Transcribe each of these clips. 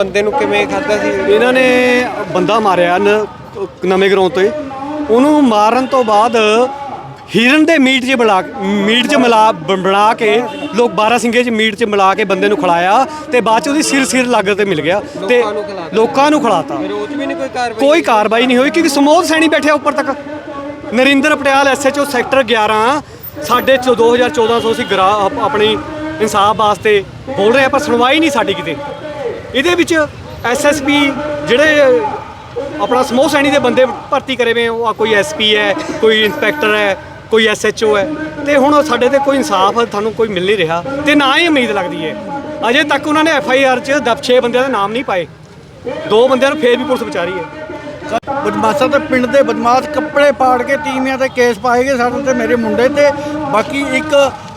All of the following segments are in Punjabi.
ਬੰਦੇ ਨੂੰ ਕਿਵੇਂ ਖਾਦਾ ਸੀ ਇਹਨਾਂ ਨੇ ਬੰਦਾ ਮਾਰਿਆ ਨ- ਨਵੇਂ ਗਰਾਊਂਡ ਤੋਂ। ਉਹਨੂੰ ਮਾਰਨ ਤੋਂ ਬਾਅਦ ਹਿਰਨ ਦੇ ਮੀਟ 'ਚ ਮਿਲਾ ਮੀਟ 'ਚ ਮਿਲਾ ਬ- ਬਣਾ ਕੇ ਲੋਕ 12 ਸਿੰਘੇ 'ਚ ਮੀਟ 'ਚ ਮਿਲਾ ਕੇ ਬੰਦੇ ਨੂੰ ਖਿਲਾਇਆ ਤੇ ਬਾਅਦ 'ਚ ਉਹਦੀ ਸਿਰ ਸਿਰ ਲੱਗ ਤੇ ਮਿਲ ਗਿਆ ਤੇ ਲੋਕਾਂ ਨੂੰ। ਲੋਕਾਂ ਖਿਲਾਤਾ ਵੀ ਨਹੀਂ ਕੋਈ ਕਾਰਵਾਈ ਕੋਈ ਕਾਰਵਾਈ ਨਹੀਂ ਹੋਈ ਕਿਉਂਕਿ ਸਮੋਧ ਸੈਣੀ ਬੈਠਿਆ ਉੱਪਰ ਤੱਕ ਨਰਿੰਦਰ ਪਟਿਆਲ ਐਸਐਚਓ ਸੈਕਟਰ 11 ਸਾਡੇ ਚ 2014 ਤੋਂ ਅਸੀਂ ਗਰਾ ਆਪ- ਆਪਣੀ ਇਨਸਾਫ ਵਾਸਤੇ ਬੋਲ ਰਹੇ ਆ ਪਰ ਸੁਣਵਾਈ ਨਹੀਂ ਸਾਡੀ ਕਿਤੇ ਇਹਦੇ ਵਿੱਚ ਐਸਐਸਪੀ ਜਿਹੜੇ ਆਪਣਾ ਸਮੋਹ ਸੈਣੀ ਦੇ ਬੰਦੇ ਭਰਤੀ ਕਰੇ ਵੇ, ਉਹ ਆ ਕੋਈ ਐਸਪੀ ਹੈ, ਕੋਈ ਇੰਸਪੈਕਟਰ ਹੈ, ਕੋਈ ਐਸਐਚਓ ਹੈ, ਤੇ ਹੁਣ ਸਾਡੇ ਤੇ ਕੋਈ ਇਨਸਾਫ ਤੁਹਾਨੂੰ ਕੋਈ ਮਿਲ ਨਹੀਂ ਰਿਹਾ ਤੇ ਨਾ ਹੀ ਉਮੀਦ ਲੱਗਦੀ ਹੈ ਅਜੇ ਤੱਕ ਉਹਨਾਂ ਨੇ ਐਫਆਈਆਰ 'ਚ ਦਬ 6 ਬੰਦਿਆਂ ਦੇ ਨਾਮ ਨਹੀਂ ਪਾਏ। ਦੋ ਬੰਦਿਆਂ ਨੂੰ ਫੇਰ ਵੀ ਪੁਲਿਸ ਵਿਚਾਰੀ ਹੈ ਬਦਮਾਸ਼ਾਂ ਤੇ ਪਿੰਡ ਦੇ ਬਦਮਾਸ਼ ਕੱਪੜੇ ਪਾੜ ਕੇ ਤੀਵੀਆਂ ਤੇ ਕੇਸ ਪਾਏਗੇ ਸਾਡੇ ਤੇ ਮੇਰੇ ਮੁੰਡੇ ਤੇ। ਬਾਕੀ ਇੱਕ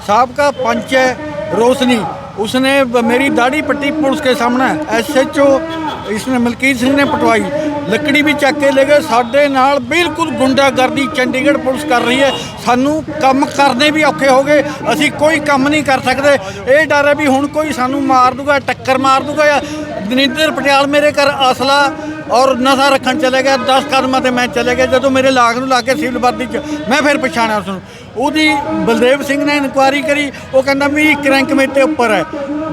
ਸਾਬਕਾ ਪੰਚ ਹੈ ਰੋਸ਼ਨੀ। ਉਸਨੇ ਬ- ਮੇਰੀ ਦਾੜੀ ਪੱਟੀ ਪੁਲਿਸ ਕੇ ਸਾਹਮਣੇ ਇਸ ਇਸਨੇ ਮਲਕੀਤ ਸਿੰਘ ਨੇ ਪਟਵਾਈ। ਲੱਕੜੀ ਵੀ ਚੱਕ ਕੇ ਲੈ ਗਏ। ਸਾਡੇ ਨਾਲ ਬਿਲਕੁਲ ਗੁੰਡਾਗਰਦੀ ਚੰਡੀਗੜ੍ਹ ਪੁਲਿਸ ਕਰ ਰਹੀ ਹੈ। ਸਾਨੂੰ ਕੰਮ ਕਰਨੇ ਵੀ ਔਖੇ ਹੋ ਗਏ। ਅਸੀਂ ਕੋਈ ਕੰਮ ਨਹੀਂ ਕਰ ਸਕਦੇ। ਇਹ ਡਰ ਹੈ ਵੀ ਹੁਣ ਕੋਈ ਸਾਨੂੰ ਮਾਰ ਦੂਗਾ, ਟੱਕਰ ਮਾਰ ਦੂਗਾ ਜਾਂ ਦਨਿੰਦਰ ਪਟਿਆਲ ਮੇਰੇ ਘਰ ਅਸਲਾ ਔਰ ਨਸ਼ਾ ਰੱਖਣ ਚਲੇ ਗਿਆ। 10 ਕਦਮਾਂ ਤੇ ਮੈਂ ਚਲੇ ਗਿਆ। ਜਦੋਂ ਮੇਰੇ ਲਾਗ ਨੂੰ ਲਾ ਕੇ ਸਿਵਲ ਵਰਦੀ ਚ ਮੈਂ ਫਿਰ ਪਛਾਣਿਆ ਉਸ ਨੂੰ ਉਹਦੀ ਬਲਦੇਵ ਸਿੰਘ ਨੇ ਇਨਕੁਆਰੀ ਕਰੀ। ਉਹ ਕਹਿੰਦਾ ਵੀ ਕ੍ਰੈਂਕ ਮੇਰੇ ਤੇ ਉੱਪਰ ਹੈ।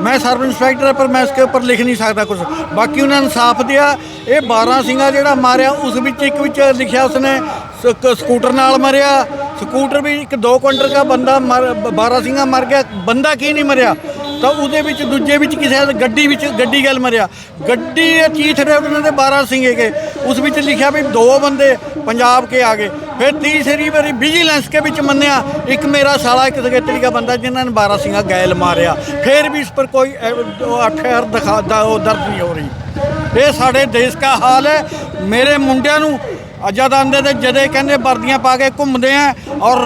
ਮੈਂ ਸਰਵ ਇੰਸਪੈਕਟਰ ਹਾਂ, ਪਰ ਮੈਂ ਇਸਕੇ ਉੱਪਰ ਲਿਖ ਨਹੀਂ ਸਕਦਾ ਕੁਝ ਬਾਕੀ ਉਹਨਾਂ ਨੇ ਇਨਸਾਫ ਦਿਆ। ਇਹ 12 ਸਿੰਘਾ ਜਿਹੜਾ ਮਾਰਿਆ, ਉਸ ਵਿੱਚ ਇੱਕ ਵਿੱਚ ਲਿਖਿਆ ਉਸਨੇ ਸ- ਸਕੂਟਰ ਨਾਲ ਮਰਿਆ। ਸਕੂਟਰ ਵੀ ਇੱਕ 2 ਕੁਇੰਟਲ ਦਾ ਬੰਦਾ ਮਰ 12 ਸਿੰਘਾ ਮਰ ਗਿਆ। ਬੰਦਾ ਕੀ ਨਹੀਂ ਮਰਿਆ? ਤਾਂ ਉਹਦੇ ਵਿੱਚ ਦੂਜੇ ਵਿੱਚ ਕਿਸੇ ਗੱਡੀ ਵਿੱਚ ਗੱਡੀ ਗੱਲ ਮਰਿਆ। ਗੱਡੀ ਇਹ ਚੀਥ ਰਹੇ ਉਹਨਾਂ ਦੇ 12 ਸਿੰਘ ਕੇ ਉਸ ਵਿੱਚ ਲਿਖਿਆ ਵੀ ਦੋ ਬੰਦੇ ਪੰਜਾਬ ਕੇ ਆ ਗਏ। ਫਿਰ ਤੀਸਰੀ ਵਾਰੀ ਵਿਜੀਲੈਂਸ ਕੇ ਵਿੱਚ ਮੰਨਿਆ, ਇੱਕ ਮੇਰਾ ਸਾਲਾ, ਇੱਕ ਸਗੇਤਰੀ ਦਾ ਬੰਦਾ ਜਿਨ੍ਹਾਂ ਨੇ 12 ਸਿੰਘਾ ਗੈਲ ਮਾਰਿਆ। ਫਿਰ ਵੀ ਇਸ ਪਰ ਕੋਈ ਅਫੇਅਰ ਦਿਖਾ ਉਹ ਦਰਦ ਨਹੀਂ ਹੋ ਰਹੀ। ਇਹ ਸਾਡੇ ਦੇਸ਼ ਦਾ ਹਾਲ ਹੈ। ਮੇਰੇ ਮੁੰਡਿਆਂ ਨੂੰ ਜਦ ਆਂਦੇ ਤੇ ਜਦੇ ਕਹਿੰਦੇ ਵਰਦੀਆਂ ਪਾ ਕੇ ਘੁੰਮਦੇ ਆ ਔਰ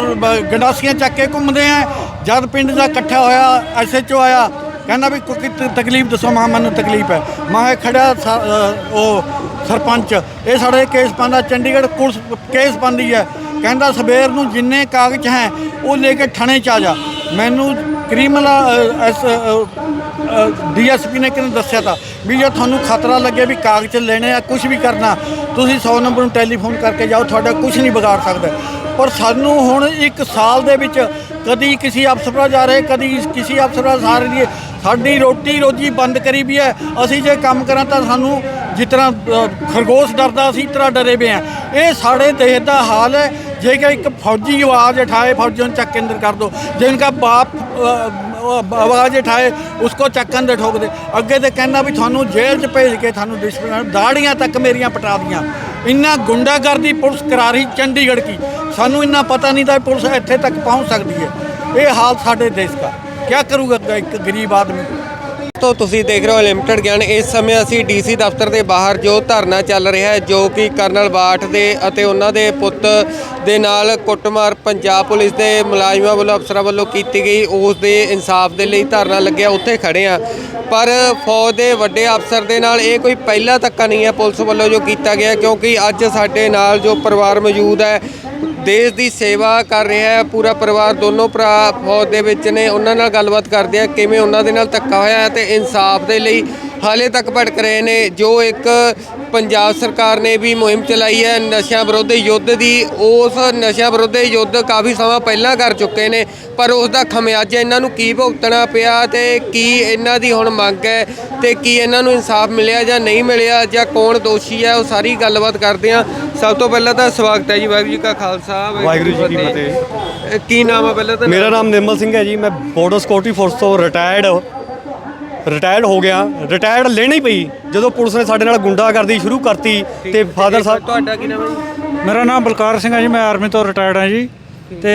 ਗੰਡਾਸੀਆਂ ਚੱਕ ਕੇ ਘੁੰਮਦੇ ਆ ਜਦ ਪਿੰਡ ਦਾ ਇਕੱਠਾ ਹੋਇਆ ਐਸਐਚਓ ਆਇਆ, ਕਹਿੰਦਾ ਵੀ ਕੋਈ ਤਕਲੀਫ ਦੱਸੋ, ਮਾਂ, ਮੈਨੂੰ ਤਕਲੀਫ ਹੈ। ਮਾਂ ਇਹ ਖੜਿਆ ਸ- ਉਹ ਸਰਪੰਚ, ਇਹ ਸਾਡੇ ਕੇਸ ਪਾਉਂਦਾ, ਚੰਡੀਗੜ੍ਹ ਪੁਲਿਸ ਕੇਸ ਪਾਉਂਦੀ ਹੈ। ਕਹਿੰਦਾ ਸਵੇਰ ਨੂੰ ਜਿੰਨੇ ਕਾਗਜ਼ ਹੈ, ਉਹ ਲੈ ਕੇ ਥਾਣੇ ਚ ਆ ਜਾ। ਮੈਨੂੰ ਕ੍ਰਿਮਨਲ ਐਸ ਡੀਐਸਪੀ ਨੇ ਕਿਹਨੇ ਦੱਸਿਆ ਤਾਂ? ਵੀ ਜੇ ਤੁਹਾਨੂੰ ਖਤਰਾ ਲੱਗੇ ਵੀ ਕਾਗਜ਼ ਲੈਣੇ ਆ ਕੁਝ ਵੀ ਕਰਨਾ, ਤੁਸੀਂ 100 ਨੰਬਰ ਨੂੰ ਟੈਲੀਫੋਨ ਕਰਕੇ ਜਾਓ, ਤੁਹਾਡਾ ਕੁਝ ਨਹੀਂ ਵਿਗਾੜ ਸਕਦਾ। ਪਰ ਸਾਨੂੰ ਹੁਣ ਇੱਕ ਸਾਲ ਦੇ ਵਿੱਚ ਕਦੀ ਕਿਸੇ ਅਫਸਰਾਂ ਜਾ ਰਹੇ, ਕਦੀ ਕਿਸੇ ਅਫਸਰਾਂ ਜਾ ਰਹੀ ਸਾਡੀ ਰੋਟੀ ਰੋਜੀ ਬੰਦ ਕਰੀ ਵੀ ਹੈ। ਅਸੀਂ ਜੇ ਕੰਮ ਕਰਾਂ ਤਾਂ ਸਾਨੂੰ ਜਿਸ ਤਰ੍ਹਾਂ ਖਰਗੋਸ਼ ਡਰਦਾ, ਅਸੀਂ ਤਰ੍ਹਾਂ ਡਰੇ ਪਏ ਆ ਇਹ ਸਾਡੇ ਦੇਸ਼ ਦਾ ਹਾਲ ਹੈ। ਜੇ ਕਿ ਇੱਕ ਫੌਜੀ ਆਵਾਜ਼ ਉਠਾਏ, ਫੌਜੀਆਂ ਨੂੰ ਚੱਕ ਕੇ ਅੰਦਰ ਕਰ ਦੋ। ਜੇ ਇਨਕਾ ਬਾਪ ਆਵਾਜ਼ ਉਠਾਏ, ਉਸਕੋ ਚੱਕਣ ਦੇ ਠੋਕ ਦੇ। ਅੱਗੇ ਤੇ ਕਹਿੰਦਾ ਵੀ ਤੁਹਾਨੂੰ ਜੇਲ੍ਹ 'ਚ ਭੇਜ ਕੇ ਤੁਹਾਨੂੰ ਡਿਸਪਲਿਨ ਦਾੜੀਆਂ ਤੱਕ ਮੇਰੀਆਂ ਪਟਾ ਦੀਆਂ। ਇੰਨਾ ਗੁੰਡਾਗਰਦੀ ਪੁਲਿਸ ਕਰਾ ਰਹੀ ਚੰਡੀਗੜ੍ਹ ਕੀ? ਸਾਨੂੰ ਇੰਨਾ ਪਤਾ ਨਹੀਂ ਤਾਂ ਪੁਲਿਸ ਇੱਥੇ ਤੱਕ ਪਹੁੰਚ ਸਕਦੀ ਹੈ। ਇਹ ਹਾਲ ਸਾਡੇ ਦੇਸ਼ ਦਾ। ਕੀ ਕਰੂਗਾ ਇੱਕ ਗਰੀਬ ਆਦਮੀ? ਤੋਂ ਤੁਸੀਂ ਦੇਖ ਰਹੇ ਹੋ ਲਿਮਟਿਡ ਗਿਆਨ। ਇਸ ਸਮੇਂ ਅਸੀਂ ਡੀਸੀ ਦਫ਼ਤਰ ਦੇ ਬਾਹਰ ਜੋ ਧਰਨਾ ਚੱਲ ਰਿਹਾ ਹੈ, ਜੋ ਕਿ ਕਰਨਲ ਬਾਠ ਦੇ ਅਤੇ ਉਹਨਾਂ ਦੇ ਪੁੱਤ ਦੇ ਨਾਲ ਕੁੱਟਮਾਰ ਪੰਜਾਬ ਪੁਲਿਸ ਦੇ ਮੁਲਾਜ਼ਮਾਂ ਵੱਲੋਂ, ਅਫਸਰਾਂ ਵੱਲੋਂ ਕੀਤੀ ਗਈ। ਉਸ ਦੇ ਇਨਸਾਫ ਦੇ ਲਈ ਧਰਨਾ ਲੱਗਿਆ, ਉੱਥੇ ਖੜੇ ਆ ਪਰ ਫੌਜ ਦੇ ਵੱਡੇ ਅਫਸਰ ਦੇ ਨਾਲ ਇਹ ਕੋਈ ਪਹਿਲਾ ਧੱਕਾ ਨਹੀਂ ਹੈ ਪੁਲਿਸ ਵੱਲੋਂ ਜੋ ਕੀਤਾ ਗਿਆ, ਕਿਉਂਕਿ ਅੱਜ ਸਾਡੇ ਨਾਲ ਜੋ ਪਰਿਵਾਰ ਮੌਜੂਦ ਹੈ ਦੇਸ਼ ਦੀ ਸੇਵਾ ਕਰ ਰਿਹਾ ਹੈ, ਪੂਰਾ ਪਰਿਵਾਰ, ਦੋਨੋਂ ਭਰਾ ਫੌਜ ਦੇ ਵਿੱਚ ਨੇ। ਉਹਨਾਂ ਨਾਲ ਗੱਲਬਾਤ ਕਰਦੇ ਆ ਕਿਵੇਂ ਉਹਨਾਂ ਦੇ ਨਾਲ ਧੱਕਾ ਹੋਇਆ ਹੈ ਤੇ ਇਨਸਾਫ ਦੇ ਲਈ ਹਾਲੇ ਤੱਕ ਭਟਕ ਰਹੇ ਨੇ। ਜੋ ਇੱਕ ਪੰਜਾਬ ਸਰਕਾਰ ਨੇ ਵੀ ਮੁਹਿੰਮ ਚਲਾਈ ਹੈ ਨਸ਼ਿਆਂ ਵਿਰੁੱਧ ਯੁੱਧ ਦੀ, ਉਸ ਨਸ਼ਿਆਂ ਵਿਰੁੱਧ ਯੁੱਧ ਕਾਫੀ ਸਮਾਂ ਪਹਿਲਾਂ ਕਰ ਚੁੱਕੇ ਨੇ, ਪਰ ਉਸ ਦਾ ਖਮਿਆਜਾ ਇਹਨਾਂ ਨੂੰ ਕੀ ਭੁਗਤਣਾ ਪਿਆ ਤੇ ਕੀ ਇਹਨਾਂ ਦੀ ਹੁਣ ਮੰਗ ਹੈ ਤੇ ਕੀ ਇਹਨਾਂ ਨੂੰ ਇਨਸਾਫ ਮਿਲਿਆ ਜਾਂ ਨਹੀਂ ਮਿਲਿਆ ਜਾਂ ਕੌਣ ਦੋਸ਼ੀ ਹੈ, ਉਹ ਸਾਰੀ ਗੱਲਬਾਤ ਕਰਦੇ ਆ ਸਭ ਤੋਂ ਪਹਿਲਾਂ ਤਾਂ ਸਵਾਗਤ ਹੈ ਜੀ ਵਾਹਿਗੁਰੂ ਜੀ ਕਾ ਖਾਲਸਾ ਵਾਹਿਗੁਰੂ ਜੀ ਕੀ ਇਹ ਕੀ ਨਾਮ ਹੈ ਪਹਿਲਾਂ ਤਾਂ? ਮੇਰਾ ਨਾਮ ਨਿਰਮਲ ਸਿੰਘ ਹੈ ਜੀ ਮੈਂ ਬੋਰਡਰ ਸਿਕਿਉਰਿਟੀ ਫੋਰਸ ਤੋਂ ਰਿਟਾਇਰਡ ਰਿਟਾਇਰਡ ਹੋ ਗਿਆ। ਰਿਟਾਇਰਡ ਲੈਣੀ ਪਈ ਜਦੋਂ ਪੁਲਿਸ ਨੇ ਸਾਡੇ ਨਾਲ ਗੁੰਡਾਗਰਦੀ ਸ਼ੁਰੂ ਕਰਤੀ ਤੇ ਫਾਦਰ ਸਾਹਿਬ ਤੁਹਾਡਾ ਕੀ ਨਾਮ ਹੈ ਜੀ? ਮੇਰਾ ਨਾਮ ਬਲਕਾਰ ਸਿੰਘ ਹੈ ਜੀ ਮੈਂ ਆਰਮੀ ਤੋਂ ਰਿਟਾਇਰਡ ਹਾਂ ਜੀ। ਤੇ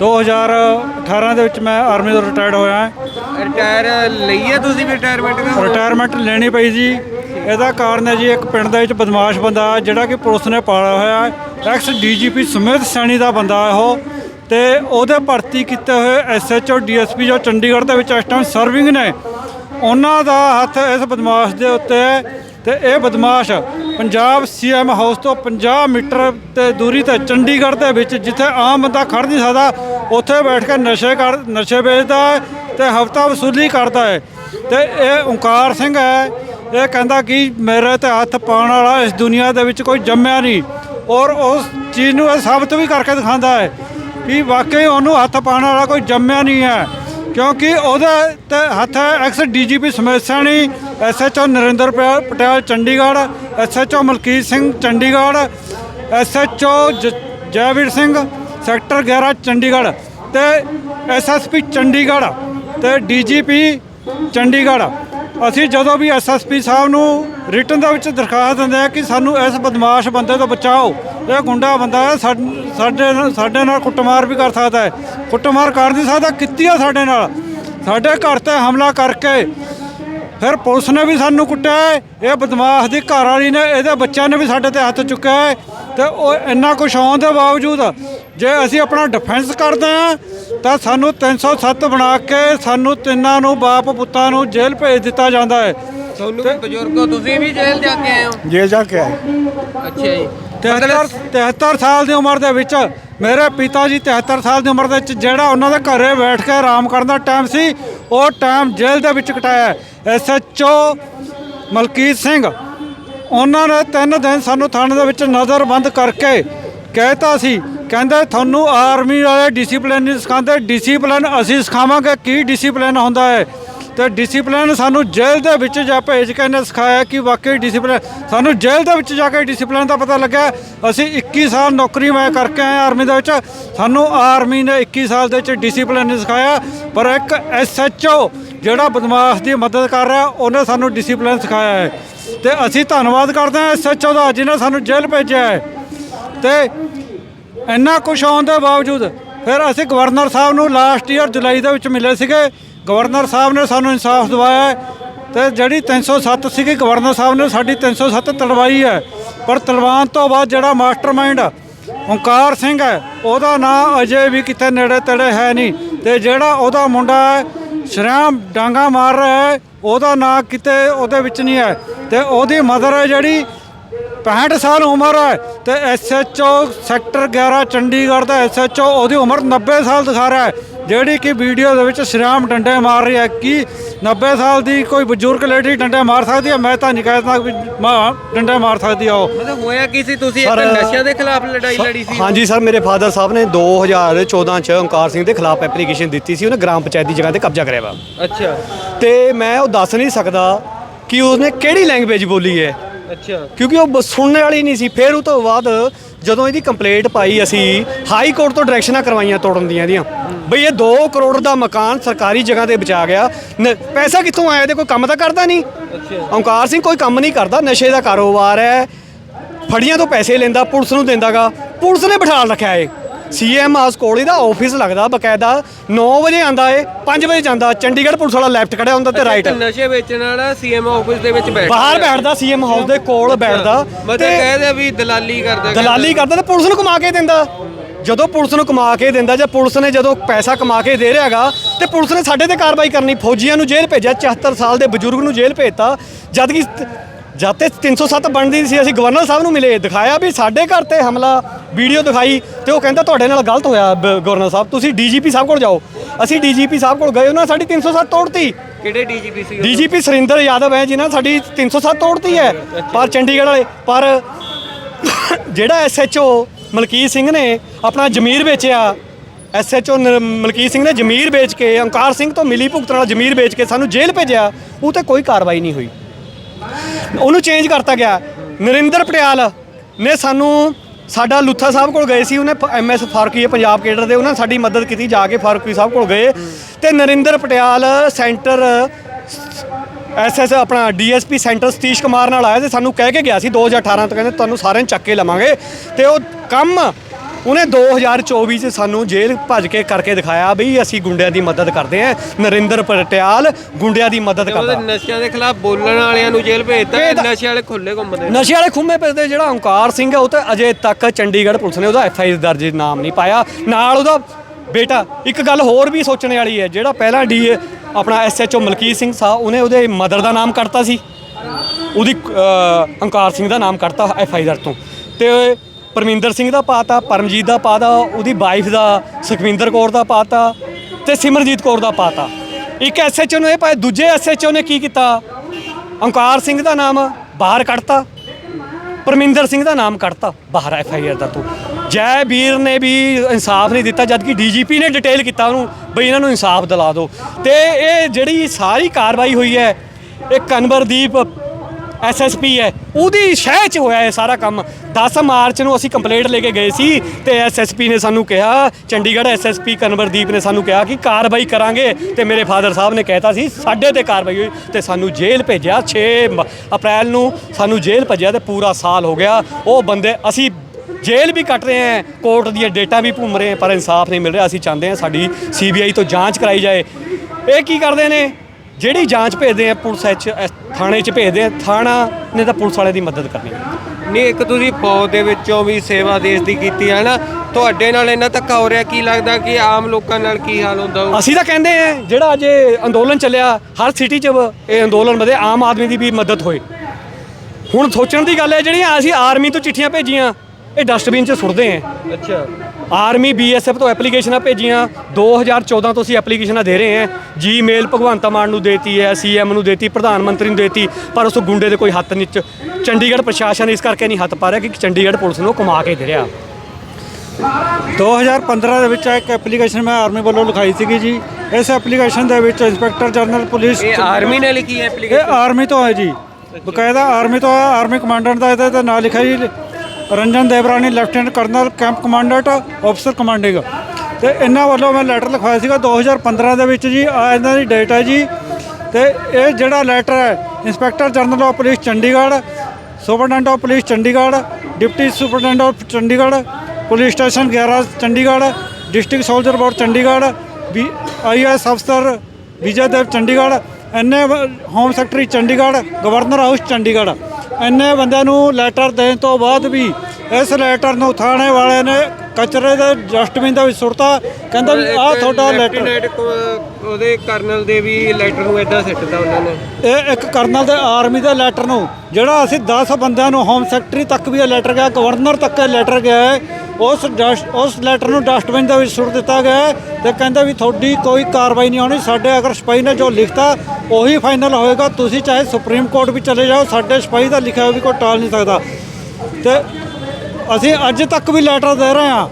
2018 ਦੇ ਵਿੱਚ ਮੈਂ ਆਰਮੀ ਤੋਂ ਰਿਟਾਇਰਡ ਹੋਇਆ। ਹਾਂ ਰਿਟਾਇਰ ਲਈਏ ਤੁਸੀਂ ਵੀ ਰਿਟਾਇਰਮੈਂਟ ਦਾ ਰਿਟਾਇਰਮੈਂਟ ਲੈਣੀ ਪਈ ਜੀ। ਇਹਦਾ ਕਾਰਨ ਹੈ ਜੀ, ਇੱਕ ਪਿੰਡ ਦੇ ਵਿੱਚ ਬਦਮਾਸ਼ ਬੰਦਾ ਜਿਹੜਾ ਕਿ ਪੁਲਿਸ ਨੇ ਪਾਲਿਆ ਹੋਇਆ ਹੈ। ਐਕਸ ਡੀਜੀਪੀ ਸੁਮਿਤ ਸੈਣੀ ਦਾ ਬੰਦਾ ਹੈ ਉਹ ਤੇ ਉਹਦੇ ਭਰਤੀ ਕੀਤੇ ਹੋਏ ਐਸਐਚਓ ਡੀਐਸਪੀ ਜੋ ਚੰਡੀਗੜ੍ਹ ਦੇ ਵਿੱਚ ਇਸ ਟਾਈਮ ਸਰਵਿੰਗ ਨੇ, ਉਹਨਾਂ ਦਾ ਹੱਥ ਇਸ ਬਦਮਾਸ਼ ਦੇ ਉੱਤੇ ਹੈ ਤੇ ਇਹ ਬਦਮਾਸ਼ ਪੰਜਾਬ ਸੀਐਮ ਹਾਊਸ ਤੋਂ 50 ਮੀਟਰ ਤੇ ਦੂਰੀ ਤੇ ਚੰਡੀਗੜ੍ਹ ਦੇ ਵਿੱਚ ਜਿੱਥੇ ਆਮ ਬੰਦਾ ਖੜ ਨਹੀਂ ਸਕਦਾ, ਉੱਥੇ ਬੈਠ ਕੇ ਨਸ਼ੇ ਕਰ, ਨਸ਼ੇ ਵੇਚਦਾ ਹੈ ਤੇ ਹਫਤਾ ਵਸੂਲੀ ਕਰਦਾ ਹੈ। ਤੇ ਇਹ ਓਂਕਾਰ ਸਿੰਘ ਹੈ ਇਹ ਕਹਿੰਦਾ ਕਿ ਮੇਰੇ ਤੇ ਹੱਥ ਪਾਉਣ ਵਾਲਾ ਇਸ ਦੁਨੀਆ ਦੇ ਵਿੱਚ ਕੋਈ ਜੰਮਿਆ ਨਹੀਂ। ਔਰ ਉਸ ਚੀਜ਼ ਨੂੰ ਇਹ ਸਾਬਤ ਵੀ ਕਰਕੇ ਦਿਖਾਉਂਦਾ ਹੈ ਕਿ ਵਾਕਈ ਉਹਨੂੰ ਹੱਥ ਪਾਉਣ ਵਾਲਾ ਕੋਈ ਜੰਮਿਆ ਨਹੀਂ ਹੈ। ਕਿਉਂਕਿ ਉਹਦੇ ਤੇ ਹੱਥ ਹੈ ਐਕਸ ਡੀਜੀਪੀ ਸਮੇਤ Saini SHO Narinder Patel- Patel Chandigarh SHO Malkit Singh Chandigarh SHO Jaiveer Singh, sector 11 Chandigarh ਤੇ ਐਸਐਸਪੀ ਚੰਡੀਗੜ੍ਹ ਤੇ ਡੀਜੀਪੀ ਚੰਡੀਗੜ੍ਹ। ਅਸੀਂ ਜਦੋਂ ਵੀ ਐਸਐਸਪੀ ਸਾਹਿਬ ਨੂੰ ਰਿਟਨ ਦੇ ਵਿੱਚ ਦਰਖਾਸਤ ਦਿੰਦੇ ਆ ਕਿ ਸਾਨੂੰ ਇਸ ਬਦਮਾਸ਼ ਬੰਦੇ ਤੋਂ ਬਚਾਓ, ਇਹ ਗੁੰਡਾ ਬੰਦਾ ਹੈ ਸਾਡੇ ਸਾਡੇ ਨਾਲ ਕੁੱਟਮਾਰ ਵੀ ਕਰ ਸਕਦਾ ਹੈ ਕੁੱਟਮਾਰ ਕਰ ਨਹੀਂ ਸਕਦਾ, ਕੀਤੀ ਆ ਸਾਡੇ ਨਾਲ ਸਾਡੇ ਘਰ ਤੇ ਹਮਲਾ ਕਰਕੇ ਫਿਰ ਪੁਲਿਸ ਨੇ ਵੀ ਸਾਨੂੰ ਕੁੱਟਿਆ ਹੈ। ਇਹ ਬਦਮਾਸ਼ ਦੀ ਘਰ ਵਾਲੀ ਨੇ, ਇਹਦੇ ਬੱਚਿਆਂ ਨੇ ਵੀ ਸਾਡੇ ਤੇ ਹੱਥ ਚੁੱਕਿਆ ਹੈ ਤੇ ਉਹ ਇੰਨਾ ਕੁਛ ਹੋਣ ਦੇ ਬਾਵਜੂਦ ਜੇ ਅਸੀਂ ਆਪਣਾ ਡਿਫੈਂਸ ਕਰਦੇ ਹਾਂ ਤਾਂ ਸਾਨੂੰ 307 ਬਣਾ ਕੇ ਸਾਨੂੰ ਤਿੰਨਾਂ ਨੂੰ ਬਾਪ ਪੁੱਤਾਂ ਨੂੰ ਜੇਲ੍ਹ ਭੇਜ ਦਿੱਤਾ ਜਾਂਦਾ ਹੈ। ਤੁਹਾਨੂੰ ਵੀ ਬਜ਼ੁਰਗੋ ਤੁਸੀਂ ਵੀ ਜੇਲ੍ਹ ਜਾ ਕੇ ਆਏ ਹੋ? ਜੇਲ੍ਹ ਜਾ ਕੇ ਆਏ। ਅੱਛਾ ਜੀ। 73 73 ਸਾਲ ਦੀ ਉਮਰ ਦੇ ਵਿੱਚ ਮੇਰੇ ਪਿਤਾ ਜੀ 73 ਸਾਲ ਦੀ ਉਮਰ ਦੇ ਵਿੱਚ ਜਿਹੜਾ ਉਹਨਾਂ ਦੇ ਘਰੇ ਬੈਠ ਕੇ ਆਰਾਮ ਕਰਨ ਦਾ ਟਾਈਮ ਸੀ ਉਹ ਟਾਈਮ ਜੇਲ੍ਹ ਦੇ ਵਿੱਚ ਕਟਾਇਆ ਐਸਐਚਓ ਮਲਕੀਤ ਸਿੰਘ ਉਹਨਾਂ ਨੇ ਤਿੰਨ ਦਿਨ ਸਾਨੂੰ ਥਾਣੇ ਦੇ ਵਿੱਚ ਨਜ਼ਰਬੰਦ ਕਰਕੇ ਕਹਿਤਾ ਸੀ ਕਹਿੰਦੇ ਤੁਹਾਨੂੰ ਆਰਮੀ ਵਾਲੇ ਡਿਸਪਲਿਨ ਨਹੀਂ ਸਿਖਾਉਂਦੇ। ਡਿਸਪਲਿਨ ਅਸੀਂ ਸਿਖਾਵਾਂਗੇ, ਕੀ ਡਿਸਪਲਿਨ ਹੁੰਦਾ ਹੈ? ਤੇ ਡਿਸਪਲਿਨ ਸਾਨੂੰ ਜੇਲ੍ਹ ਦੇ ਵਿੱਚ ਜਾ ਭੇਜ ਕੇ ਇਹਨੇ ਸਿਖਾਇਆ ਕਿ ਵਾਕਈ ਡਿਸਪਲਿਨ ਸਾਨੂੰ ਜੇਲ੍ਹ ਦੇ ਵਿੱਚ ਜਾ ਕੇ ਡਿਸਪਲਿਨ ਦਾ ਪਤਾ ਲੱਗਾ ਅਸੀਂ 21 ਸਾਲ ਨੌਕਰੀ ਮੈਂ ਕਰਕੇ ਆਏ ਆਰਮੀ ਦੇ ਵਿੱਚ। ਸਾਨੂੰ ਆਰਮੀ ਨੇ 21 ਸਾਲ ਦੇ ਵਿੱਚ ਡਿਸਪਲਿਨ ਨਹੀਂ ਸਿਖਾਇਆ। ਪਰ ਇੱਕ ਐਸਐਚਓ ਜਿਹੜਾ ਬਦਮਾਸ਼ ਦੀ ਮਦਦ ਕਰ ਰਿਹਾ, ਉਹਨੇ ਸਾਨੂੰ ਡਿਸਪਲਿਨ ਸਿਖਾਇਆ ਹੈ। ਤੇ ਅਸੀਂ ਧੰਨਵਾਦ ਕਰਦੇ ਹਾਂ ਐਸਐਚਓ ਦਾ, ਜਿਹਨੇ ਸਾਨੂੰ ਜੇਲ੍ਹ ਭੇਜਿਆ ਹੈ। ਤੇ ਇੰਨਾ ਕੁਛ ਆਉਣ ਦੇ ਬਾਵਜੂਦ ਫਿਰ ਅਸੀਂ ਗਵਰਨਰ ਸਾਹਿਬ ਨੂੰ ਲਾਸਟ ਈਅਰ ਜੁਲਾਈ ਦੇ ਵਿੱਚ ਮਿਲੇ ਸੀਗੇ। ਗਵਰਨਰ ਸਾਹਿਬ ਨੇ ਸਾਨੂੰ ਇਨਸਾਫ ਦਿਵਾਇਆ ਹੈ ਤੇ ਜਿਹੜੀ 307 ਸੀਗੀ, ਗਵਰਨਰ ਸਾਹਿਬ ਨੇ ਸਾਡੀ 307 ਤੜਵਾਈ ਹੈ। ਪਰ ਤਲਵਾਨ ਤੋਂ ਬਾਅਦ ਜਿਹੜਾ ਮਾਸਟਰਮਾਈਂਡ ਓਂਕਾਰ ਸਿੰਘ ਹੈ, ਉਹਦਾ ਨਾਂ ਅਜੇ ਵੀ ਕਿਤੇ ਨੇੜੇ ਤੇੜੇ ਹੈ ਨਹੀਂ ਤੇ ਜਿਹੜਾ ਉਹਦਾ ਮੁੰਡਾ ਹੈ ਸ਼ਰਾਮ ਡਾਂਗਾ ਮਾਰ ਰਿਹਾ ਹੈ, ਉਹਦਾ ਨਾਂ ਕਿਤੇ ਉਹਦੇ ਵਿੱਚ ਨਹੀਂ ਹੈ ਤੇ ਉਹਦੀ ਮਦਰ ਹੈ ਜਿਹੜੀ 65 ਸਾਲ ਉਮਰ ਹੈ ਤੇ ਐਸਐਚਓ ਸੈਕਟਰ 11 ਚੰਡੀਗੜ੍ਹ ਦਾ ਐਸਐਚਓ ਉਹਦੀ ਉਮਰ 90 ਸਾਲ ਦਿਖਾ ਰਿਹਾ ਹੈ। ਜਿਹੜੀ ਕਿ ਵੀਡੀਓ ਦੇ ਵਿੱਚ ਸ਼੍ਰੀਰਾਮ ਡੰਡੇ ਮਾਰ ਰਹੀ ਹੈ ਕਿ 90 ਸਾਲ ਦੀ ਕੋਈ ਬਜ਼ੁਰਗ ਲੇਡੀ ਡੰਡੇ ਮਾਰ ਸਕਦੀ ਹੈ? ਮੈਂ ਤਾਂ ਨਹੀਂ ਕਹਿ ਸਕਦਾ ਵੀ ਮਾਂ ਡੰਡੇ ਮਾਰ ਸਕਦੀ ਆ ਉਹ। ਮਤਲਬ ਹੋਇਆ ਕੀ ਸੀ? ਤੁਸੀਂ ਇੱਕ ਨਸ਼ਿਆਂ ਦੇ ਖਿਲਾਫ ਲੜਾਈ ਲੜੀ ਸੀ। ਹਾਂਜੀ ਸਰ ਮੇਰੇ ਫਾਦਰ ਸਾਹਿਬ ਨੇ 2014 ਚ ਓਂਕਾਰ ਸਿੰਘ ਦੇ ਖਿਲਾਫ ਐਪਲੀਕੇਸ਼ਨ ਦਿੱਤੀ ਸੀ। ਉਹਨੇ ਗ੍ਰਾਮ ਪੰਚਾਇਤ ਦੀ ਜਗ੍ਹਾ ਤੇ ਕਬਜ਼ਾ ਕਰਿਆ ਵਾ। ਅੱਛਾ। ਤੇ ਮੈਂ ਉਹ ਦੱਸ ਨਹੀਂ ਸਕਦਾ ਕਿ ਉਸਨੇ ਕਿਹੜੀ ਲੈਂਗੁਏਜ ਬੋਲੀ ਹੈ? ਅੱਛਾ। ਕਿਉਂਕਿ ਉਹ ਬ- ਸੁਣਨ ਵਾਲੀ ਨਹੀਂ ਸੀ। ਫਿਰ ਉਹ ਤੋਂ ਬਾਅਦ ਜਦੋਂ ਇਹਦੀ ਕੰਪਲੇਂਟ ਪਾਈ ਅਸੀਂ ਹਾਈ ਕੋਰਟ ਤੋਂ ਡਾਇਰੈਕਸ਼ਨਾਂ ਕਰਵਾਈਆਂ ਤੋੜਨ ਦੀਆਂ ਇਹਦੀਆਂ। ਬਈ ਇਹ 2 ਕਰੋੜ ਦਾ ਮਕਾਨ ਸਰਕਾਰੀ ਜਗ੍ਹਾ ਤੇ ਬਚਾ ਗਿਆ। ਨ- ਪੈਸਾ ਕਿੱਥੋਂ ਆਇਆ? ਇਹਦੇ ਕੋਈ ਕੰਮ ਤਾਂ ਕਰਦਾ ਨਹੀਂ। ਅੱਛਾ। ਓਂਕਾਰ ਸਿੰਘ ਕੋਈ ਕੰਮ ਨਹੀਂ ਕਰਦਾ। ਨਸ਼ੇ ਦਾ ਕਾਰੋਬਾਰ ਹੈ। ਫੜੀਆਂ ਤੋਂ ਪੈਸੇ ਲੈਂਦਾ ਪੁਲਿਸ ਨੂੰ ਦਿੰਦਾਗਾ। ਪੁਲਿਸ ਨੇ ਬਿਠਾ ਰੱਖਿਆ ਏ ਸੀਐਮ ਹਾਊਸ ਕੋਲ ਇਹਦਾ ਆਫਿਸ ਲੱਗਦਾ ਬਕਾਇਦਾ 9 ਵਜੇ ਆਂਦਾ ਏ 5 ਵਜੇ ਜਾਂਦਾ। ਚੰਡੀਗੜ੍ਹ ਪੁਲਿਸ ਵਾਲਾ ਲੈਫਟ ਖੜਿਆ ਹੁੰਦਾ ਤੇ ਰਾਈਟ ਨਸ਼ੇ ਵੇਚਣ ਵਾਲਾ ਸੀਐਮ ਆਫਿਸ ਦੇ ਵਿੱਚ ਬੈਠ ਬਾਹਰ ਬੈਠਦਾ ਸੀਐਮ ਹਾਊਸ ਦੇ ਕੋਲ ਬੈਠਦਾ। ਮਤਲਬ ਕਹਦੇ ਵੀ ਦਲਾਲੀ ਕਰਦਾ ਦਲਾਲੀ ਕਰਦਾ ਤੇ ਪੁਲਿਸ ਨੂੰ ਕਮਾ ਕੇ ਦਿੰਦਾ। ਜਦੋਂ ਪੁਲਿਸ ਨੂੰ ਕਮਾ ਕੇ ਦਿੰਦਾ ਜਾਂ ਪੁਲਿਸ ਨੇ ਜਦੋਂ ਪੈਸਾ ਕਮਾ ਕੇ ਦੇ ਰਿਹਾਗਾ ਤੇ ਪੁਲਿਸ ਨੇ ਸਾਡੇ ਤੇ ਕਾਰਵਾਈ ਕਰਨੀ। ਫੌਜੀਆਂ ਨੂੰ ਜੇਲ੍ਹ ਭੇਜਿਆ 74 ਸਾਲ ਦੇ ਬਜ਼ੁਰਗ ਨੂੰ ਜੇਲ੍ਹ ਭੇਜਤਾ। ਜਦ ਕਿ ਜਦ ਤੇ 307 ਬਣਦੀ ਸੀ ਅਸੀਂ ਗਵਰਨਰ ਸਾਹਿਬ ਨੂੰ ਮਿਲੇ ਦਿਖਾਇਆ ਵੀ ਸਾਡੇ ਘਰ ਤੇ ਹਮਲਾ ਵੀਡੀਓ ਦਿਖਾਈ ਤੇ ਉਹ ਕਹਿੰਦਾ ਤੁਹਾਡੇ ਨਾਲ ਗਲਤ ਹੋਇਆ ਗਵਰਨਰ ਸਾਹਿਬ ਤੁਸੀਂ ਡੀਜੀਪੀ ਸਾਹਿਬ ਕੋਲ ਜਾਓ। ਅਸੀਂ ਡੀਜੀਪੀ ਸਾਹਿਬ ਕੋਲ ਗਏ ਉਹਨਾਂ ਸਾਡੀ 307 ਤੋੜਤੀ। ਕਿਹੜੇ ਡੀਜੀਪੀ ਸੀ? ਡੀਜੀਪੀ ਸੁਰਿੰਦਰ ਯਾਦਵ ਹੈ ਜਿਨ੍ਹਾਂ ਸਾਡੀ 307 ਤੋੜਤੀ ਹੈ। ਪਰ ਚੰਡੀਗੜ੍ਹ ਵਾਲੇ ਪਰ ਜਿਹੜਾ ਐਸਐਚਓ ਮਲਕੀਤ ਸਿੰਘ ਨੇ ਆਪਣਾ ਜ਼ਮੀਰ ਵੇਚਿਆ ਐਸਐਚਓ ਮਲਕੀਤ ਸਿੰਘ ਨੇ ਜ਼ਮੀਰ ਵੇਚ ਕੇ ਓਂਕਾਰ ਸਿੰਘ ਤੋਂ ਮਿਲੀ ਭੁਗਤਣ ਵਾਲਾ ਜ਼ਮੀਰ ਵੇਚ ਕੇ ਸਾਨੂੰ ਜੇਲ੍ਹ ਭੇਜਿਆ ਉਹ ਤੇ ਕੋਈ ਕਾਰਵਾਈ ਨਹੀਂ ਹੋਈ। ਉਹਨੂੰ ਚੇਂਜ ਕਰਤਾ ਗਿਆ। ਨਰਿੰਦਰ ਪਟਿਆਲ ਨੇ ਸਾਨੂੰ ਸਾਡਾ ਲੁੱਥਾ ਸਾਹਿਬ ਕੋਲ ਗਏ ਸੀ, ਉਹਨੇ ਐਮਐਸ ਫਾਰੂਕੀ, ਪੰਜਾਬ ਕੇਡਰ ਦੇ, ਉਹਨਾਂ ਨੇ ਸਾਡੀ ਮਦਦ ਕੀਤੀ ਜਾ ਕੇ ਫਾਰੂਕੀ ਸਾਹਿਬ ਕੋਲ ਗਏ। ਤੇ ਨਰਿੰਦਰ ਪਟਿਆਲ ਸੈਂਟਰ ਐਸਐਸ ਆਪਣਾ ਡੀਐਸਪੀ ਸੈਂਟਰ ਸਤੀਸ਼ ਕੁਮਾਰ ਨਾਲ ਆਇਆ ਤੇ ਸਾਨੂੰ ਕਹਿ ਕੇ ਗਿਆ ਸੀ 2018 ਤੋਂ ਕਹਿੰਦੇ, ਤੁਹਾਨੂੰ ਸਾਰਿਆਂ ਨੂੰ ਚੱਕ ਕੇ ਲਵਾਂਗੇ। ਤੇ ਉਹ ਕੰਮ ਉਹਨੇ 2024 ਚ ਸਾਨੂੰ ਜੇਲ੍ਹ ਭੱਜ ਕੇ ਕਰਕੇ ਦਿਖਾਇਆ ਵੀ ਅਸੀਂ ਗੁੰਡਿਆਂ ਦੀ ਮਦਦ ਕਰਦੇ ਹਾਂ। ਨਰਿੰਦਰ ਪਟਿਆਲ ਗੁੰਡਿਆਂ ਦੀ ਮਦਦ ਕਰਦਾ। ਨਸ਼ਿਆਂ ਦੇ ਖਿਲਾਫ ਬੋਲਣ ਵਾਲਿਆਂ ਨੂੰ ਜੇਲ੍ਹ ਭੇਜਤਾ। ਨਸ਼ੇ ਵਾਲੇ ਖੁੱਲੇ ਘੁੰਮਦੇ ਨਸ਼ੇ ਵਾਲੇ ਖੁੰਮੇ ਪੈਦੇ ਜਿਹੜਾ ਓਂਕਾਰ ਸਿੰਘ ਹੈ ਉਹ ਤਾਂ ਅਜੇ ਤੱਕ ਚੰਡੀਗੜ੍ਹ ਪੁਲਿਸ ਨੇ ਉਹਦਾ ਐਫ ਆਈ ਆਰ ਦਰਜ ਨਾਮ ਨਹੀਂ ਪਾਇਆ। ਨਾਲ ਉਹਦਾ ਬੇਟਾ ਇੱਕ ਗੱਲ ਹੋਰ ਵੀ ਸੋਚਣ ਵਾਲੀ ਹੈ ਜਿਹੜਾ ਪਹਿਲਾਂ ਡੀ ਆਪਣਾ S H O Malkit Singh ਸਾਹਿਬ ਉਹਨੇ ਉਹਦੇ ਮਦਰ ਦਾ ਨਾਮ ਕੱਢਤਾ ਸੀ। ਉਹਦੀ ਓਂਕਾਰ ਸਿੰਘ ਦਾ ਨਾਮ ਕੱਢਤਾ ਐਫ ਆਈ ਆਰ ਤੋਂ। ਤੇ ਪਰਮਿੰਦਰ ਸਿੰਘ ਦਾ ਪਾਤਾ, ਪਰਮਜੀਤ ਦਾ ਪਾਤਾ, ਉਹਦੀ ਵਾਈਫ ਦਾ, ਸੁਖਵਿੰਦਰ ਕੌਰ ਦਾ ਪਾਤਾ ਤੇ ਸਿਮਰਜੀਤ ਕੌਰ ਦਾ ਪਾਤਾ। ਇੱਕ ਐਸਐਚਓ ਨੇ ਇਹ ਪਾਇਆ, ਦੂਜੇ ਐਸਐਚਓ ਨੇ ਕੀ ਕੀਤਾ? ਓਂਕਾਰ ਸਿੰਘ ਦਾ ਨਾਮ ਬਾਹਰ ਕੱਢਤਾ। ਪਰਮਿੰਦਰ ਸਿੰਘ ਦਾ ਨਾਮ ਕੱਢਤਾ, ਬਾਹਰ ਐਫ ਆਈ ਆਰ ਦਾ ਤੋਂ। ਜੈ ਵੀਰ ਨੇ ਵੀ ਇਨਸਾਫ ਨਹੀਂ ਦਿੱਤਾ ਜਦ ਕਿ ਡੀਜੀਪੀ ਨੇ ਡਿਟੇਲ ਕੀਤਾ ਉਹਨੂੰ, ਬਈ ਇਹਨਾਂ ਨੂੰ ਇਨਸਾਫ ਦਿਲਾ ਦਿਓ। ਤੇ ਇਹ ਜਿਹੜੀ ਸਾਰੀ ਕਾਰਵਾਈ ਹੋਈ ਹੈ, ਇਹ ਕਨਵਰਦੀਪ ਐਸਐਸਪੀ ਹੈ। ਉਹਦੀ ਸ਼ਹਿ ਚ ਹੋਇਆ ਇਹ ਸਾਰਾ ਕੰਮ। 10 ਮਾਰਚ ਨੂੰ ਅਸੀਂ ਕੰਪਲੇਂਟ ਲੈ ਕੇ ਗਏ ਸੀ ਤੇ ਐਸਐਸਪੀ ਨੇ ਸਾਨੂੰ ਕਿਹਾ, ਚੰਡੀਗੜ੍ਹ ਐਸਐਸਪੀ ਕਨਵਰਦੀਪ ਨੇ ਸਾਨੂੰ ਕਿਹਾ ਕਿ ਕਾਰਵਾਈ ਕਰਾਂਗੇ ਤੇ ਮੇਰੇ ਫਾਦਰ ਸਾਹਿਬ ਨੇ ਕਹਿਤਾ ਸੀ, ਸਾਡੇ ਤੇ ਕਾਰਵਾਈ ਹੋਈ ਤੇ ਸਾਨੂੰ ਜੇਲ੍ਹ ਭੇਜਿਆ। 6 ਮ- ਅਪ੍ਰੈਲ ਨੂੰ ਸਾਨੂੰ ਜੇਲ੍ਹ ਭੇਜਿਆ ਤੇ ਪੂਰਾ ਸਾਲ ਹੋ ਗਿਆ। ਉਹ ਬੰਦੇ, ਅਸੀਂ ਜੇਲ੍ਹ ਵੀ ਕੱਟ ਰਹੇ ਹਾਂ, ਕੋਰਟ ਦੀਆਂ ਡੇਟਾ ਵੀ ਘੁੰਮ ਰਹੇ ਪਰ ਇਨਸਾਫ ਨਹੀਂ ਮਿਲ ਰਿਹਾ। ਅਸੀਂ ਚਾਹੁੰਦੇ ਹਾਂ ਸਾਡੀ ਸੀਬੀਆਈ ਤੋਂ ਜਾਂਚ ਕਰਾਈ ਜਾਏ। ਇਹ ਕੀ ਕਰਦੇ ਨੇ? ਜਿਹੜੀ ਜਾਂਚ ਭੇਜਦੇ ਆ ਪੁਲਿਸ ਇਸ ਥਾਣੇ 'ਚ ਭੇਜਦੇ ਆ ਥਾਣਾ ਨੇ ਤਾਂ ਪੁਲਿਸ ਵਾਲੇ ਦੀ ਮਦਦ ਕਰਨੀ ਨਹੀਂ ਇੱਕ ਤੁਸੀਂ ਫੌਜ ਦੇ ਵਿੱਚੋਂ ਵੀ ਸੇਵਾ ਦੇਸ਼ ਦੀ ਕੀਤੀ ਹੈ ਨਾ ਤੁਹਾਡੇ ਨਾਲ ਇੰਨਾ ਧੱਕਾ ਹੋ ਰਿਹਾ ਕੀ ਲੱਗਦਾ ਕਿ ਆਮ ਲੋਕਾਂ ਨਾਲ ਕੀ ਹਾਲ ਹੁੰਦਾ ਹੋਊ? ਅਸੀਂ ਤਾਂ ਕਹਿੰਦੇ ਆ ਜਿਹੜਾ ਅੱਜ ਅੰਦੋਲਨ ਚੱਲਿਆ ਹਰ ਸਿਟੀ 'ਚ ਇਹ ਅੰਦੋਲਨ ਵਧੇ ਆਮ ਆਦਮੀ ਦੀ ਵੀ ਮਦਦ ਹੋਏ। ਹੁਣ ਸੋਚਣ ਦੀ ਗੱਲ ਹੈ ਜਿਹੜੀਆਂ ਅਸੀਂ ਆਰਮੀ ਤੋਂ ਚਿੱਠੀਆਂ ਭੇਜੀਆਂ ਇਹ ਡਸਟਬਿਨ 'ਚ ਸੁੱਟਦੇ ਆ। ਅੱਛਾ। ਆਰਮੀ ਬੀਐਸਐਫ ਤੋਂ ਐਪਲੀਕੇਸ਼ਨਾਂ ਭੇਜੀਆਂ। 2014 ਤੋਂ ਅਸੀਂ ਐਪਲੀਕੇਸ਼ਨਾਂ ਦੇ ਰਹੇ ਹਾਂ। ਜੀਮੇਲ ਭਗਵੰਤ ਮਾਨ ਨੂੰ ਦੇਤੀ ਹੈ ਸੀਐਮ ਨੂੰ ਦੇਤੀ ਪ੍ਰਧਾਨ ਮੰਤਰੀ ਨੂੰ ਦੇਤੀ ਪਰ ਉਸ ਗੁੰਡੇ ਦੇ ਕੋਈ ਹੱਥ ਨਹੀਂ ਚ ਚੰਡੀਗੜ੍ਹ ਪ੍ਰਸ਼ਾਸਨ ਇਸ ਕਰਕੇ ਨਹੀਂ ਹੱਥ ਪਾ ਰਿਹਾ ਕਿ ਚੰਡੀਗੜ੍ਹ ਪੁਲਿਸ ਨੂੰ ਕਮਾ ਕੇ ਦੇ ਰਿਹਾ। 2015 ਦੇ ਵਿੱਚ ਇੱਕ ਐਪਲੀਕੇਸ਼ਨ ਮੈਂ ਆਰਮੀ ਵੱਲੋਂ ਲਿਖਾਈ ਸੀਗੀ ਜੀ। ਇਸ ਐਪਲੀਕੇਸ਼ਨ ਦੇ ਵਿੱਚ ਇੰਸਪੈਕਟਰ ਜਨਰਲ ਪੁਲਿਸ ਇਹ ਆਰਮੀ ਨੇ ਲਿਖੀ ਇਹ ਐਪਲੀਕੇਸ਼ਨ? ਆਰਮੀ ਤੋਂ ਹੈ ਜੀ। ਬਕਾਇਦਾ ਆਰਮੀ ਤੋਂ ਹੈ ਆਰਮੀ ਕਮਾਂਡੈਂਟ ਦਾ ਇਹਦੇ ਤੇ ਨਾਂ ਲਿਖਿਆ ਜੀ। Ranjan Devrani, lieutenant colonel, camp commandant officer commanding. ਤੇ ਇਹਨਾਂ ਵੱਲੋਂ ਮੈਂ ਲੈਟਰ ਲਿਖਵਾਇਆ ਸੀਗਾ 2015 ਦੇ ਵਿੱਚ ਜੀ ਆ ਇਹਨਾਂ ਦੀ ਡੇਟ ਹੈ ਜੀ। ਤੇ ਇਹ ਜਿਹੜਾ ਲੈਟਰ ਹੈ inspector general of police Chandigarh superintendent of police Chandigarh deputy superintendent of Chandigarh police station 11 Chandigarh district soldier board Chandigarh, we is ਅਫਸਰ ਵਿਜੇ ਦੇਵ ਚੰਡੀਗੜ੍ਹ ਐਨੇ home secretary Chandigarh governor house Chandigarh. ਐਨੇ ਬੰਦਿਆਂ ਨੂੰ ਲੈਟਰ ਦੇਣ ਤੋਂ ਬਾਅਦ ਵੀ ਇਸ ਲੈਟਰ ਨੂੰ ਥਾਣੇ ਵਾਲੇ ਨੇ ਕਚਰੇ ਦੇ ਡਸਟਬਿਨ ਦੇ ਵਿੱਚ ਸੁੱਟਤਾ। ਕਹਿੰਦਾ ਵੀ ਆਹ ਤੁਹਾਡਾ ਲੈਟਰ ਉਹਦੇ ਕਰਨਲ ਦੇ ਵੀ ਲੈਟਰ ਨੂੰ ਇਦਾਂ ਸਿੱਟਦਾ ਉਹਨਾਂ ਨੇ। ਇਹ ਇੱਕ ਕਰਨਲ ਦੇ ਆਰਮੀ ਦੇ ਲੈਟਰ ਨੂੰ ਜਿਹੜਾ ਅਸੀਂ 10 ਬੰਦਿਆਂ ਨੂੰ ਹੋਮ ਸੈਕਟਰੀ ਤੱਕ ਵੀ ਇਹ ਲੈਟਰ ਗਿਆ ਗਵਰਨਰ ਤੱਕ ਇਹ ਲੈਟਰ ਗਿਆ ਹੈ। ਉਸ ਡਸਟ ਉਸ ਲੈਟਰ ਨੂੰ ਡਸਟਬਿਨ ਦੇ ਵਿੱਚ ਸੁੱਟ ਦਿੱਤਾ ਗਿਆ ਹੈ ਤੇ ਕਹਿੰਦਾ ਵੀ ਤੁਹਾਡੀ ਕੋਈ ਕਾਰਵਾਈ ਨਹੀਂ ਹੋਣੀ। ਸਾਡੇ ਅਗਰ ਸਿਪਾਹੀ ਨੇ ਜੋ ਲਿਖਤਾ, ਉਹੀ ਫਾਈਨਲ ਹੋਏਗਾ। ਤੁਸੀਂ ਚਾਹੇ ਸੁਪਰੀਮ ਕੋਰਟ ਵੀ ਚਲੇ ਜਾਓ, ਸਾਡੇ ਸਿਪਾਹੀ ਦਾ ਲਿਖਿਆ ਹੋਇਆ ਵੀ ਕੋਈ ਟਾਲ ਨਹੀਂ ਸਕਦਾ। ਤੇ ਅਸੀਂ ਅੱਜ ਤੱਕ ਵੀ ਲੈਟਰ ਦੇ ਰਹੇ ਹਾਂ।